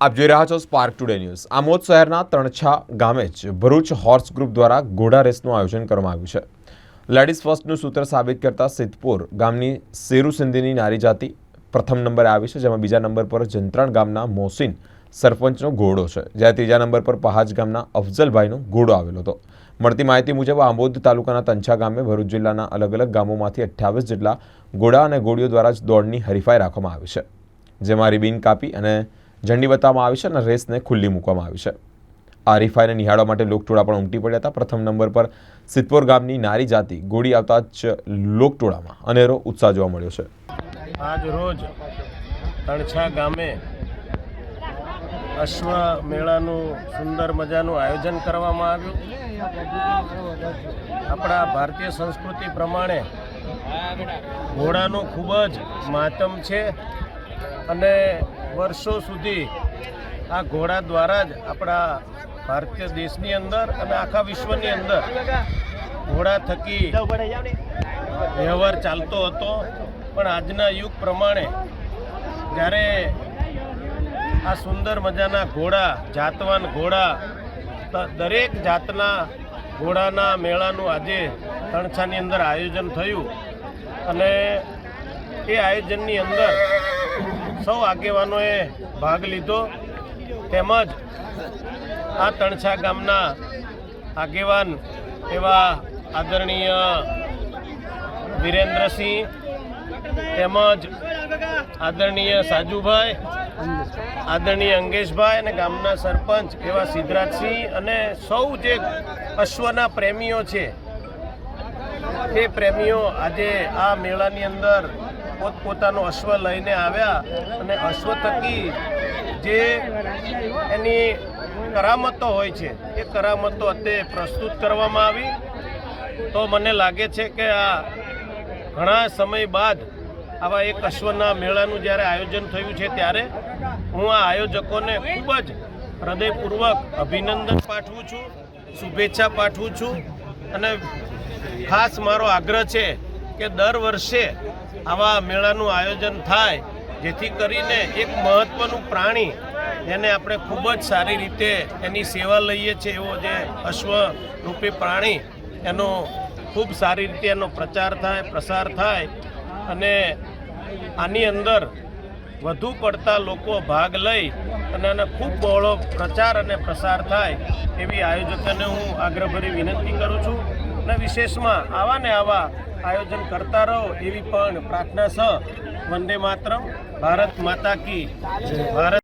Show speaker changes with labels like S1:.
S1: આપ જોઈ રહ્યા છો સ્પાર્ક ટુડે ન્યૂઝ આમોદ શહેરના તણછા ગામે જ ભરૂચ હોર્સ ગ્રુપ દ્વારા ઘોડા રેસનું આયોજન કરવામાં આવ્યું છે. લેડીઝ ફર્સ્ટનું સૂત્ર સાબિત કરતા સિદ્ધપુર ગામની સેરુ સિંધીની નારી જાતિ પ્રથમ નંબરે આવી છે, જેમાં બીજા નંબર પર જંત્રાણ ગામના મોહસિન સરપંચનો ઘોડો છે, જ્યારે ત્રીજા નંબર પર પહાજ ગામના અફઝલભાઈનો ઘોડો આવેલો હતો. મળતી માહિતી મુજબ આંબોદ તાલુકાના તંછા ગામે ભરૂચ જિલ્લાના અલગ અલગ ગામોમાંથી અઠ્યાવીસ જેટલા ઘોડા અને ઘોડીઓ દ્વારા જ દોડની હરીફાઈ રાખવામાં આવી છે, જેમાં રિબીન કાપી અને ઝંડી બતાવવામાં આવી છે અને રેસને ખુલ્લી મૂકવામાં આવી છે. આ હરીફાઈને નિહાળવા માટે લોકટોળા પણ ઉમટી પડ્યા હતા. પ્રથમ નંબર પર સિદ્ધપોર ગામની નારી જાતિ ગોળી આવતા જ લોકટોળામાં અનેરો ઉત્સાહ જોવા મળ્યો છે.
S2: આજ રોજ તણછા ગામે અશ્વ મેળાનું સુંદર મજાનું આયોજન કરવામાં આવ્યું. આપણા ભારતીય સંસ્કૃતિ પ્રમાણે ઘોડાનું ખૂબ જ માતમ છે અને વર્ષો સુધી આ ઘોડા દ્વારા જ આપણા ભારતીય દેશની અંદર અને આખા વિશ્વની અંદર ઘોડા થકી વ્યવહાર ચાલતો હતો. પણ આજના યુગ પ્રમાણે જ્યારે આ સુંદર મજાના ઘોડા, જાતવાન ઘોડા દરેક જાતના ઘોડાના મેળાનું આજે તણછાની અંદર આયોજન થયું. અને એ આયોજનની અંદર સૌ આગેવાનોએ ભાગ લીધો. તેમજ આ તણછા ગામના આગેવાન એવા આદરણીય વિરેન્દ્રસિંહ તેમજ આદરણીય સાજુભાઈ, આદરણીય અંગેશભાઈ અને ગામના સરપંચ એવા સિદ્ધરાજસિંહ અને સૌ જે અશ્વના પ્રેમીઓ છે તે પ્રેમીઓ આજે આ મેળાની અંદર પોતપોતાનો અશ્વ લઈને આવ્યા અને અશ્વ થકી જે એની કરામતો હોય છે, એ કરામતો અત્યારે પ્રસ્તુત કરવામાં આવી. તો મને લાગે છે કે આ ઘણા સમય બાદ આવા એક અશ્વના મેળાનું જ્યારે આયોજન થયું છે ત્યારે હું આ આયોજકોને ખૂબ જ હૃદયપૂર્વક અભિનંદન પાઠવું છું, શુભેચ્છા પાઠવું છું. અને ખાસ મારો આગ્રહ છે કે દર વર્ષે આવા મેળાનું આયોજન થાય, જેથી કરીને એક મહત્ત્વનું પ્રાણી જેને આપણે ખૂબ જ સારી રીતે એની સેવા લઈએ છીએ, એવો જે અશ્વરૂપી પ્રાણી, એનો ખૂબ સારી રીતે એનો પ્રચાર થાય, પ્રસાર થાય અને આની અંદર વધુ પડતા લોકો ભાગ લઈ અને આનો ખૂબ બહોળો પ્રચાર અને પ્રસાર થાય, એવી આયોજકોને હું આગ્રહભરી વિનંતી કરું છું. અને વિશેષમાં આવા ને આવા આયોજન કરતા રહો એવી પણ પ્રાર્થના સહ વંદે માતરમ. ભારત માતા કી ભારત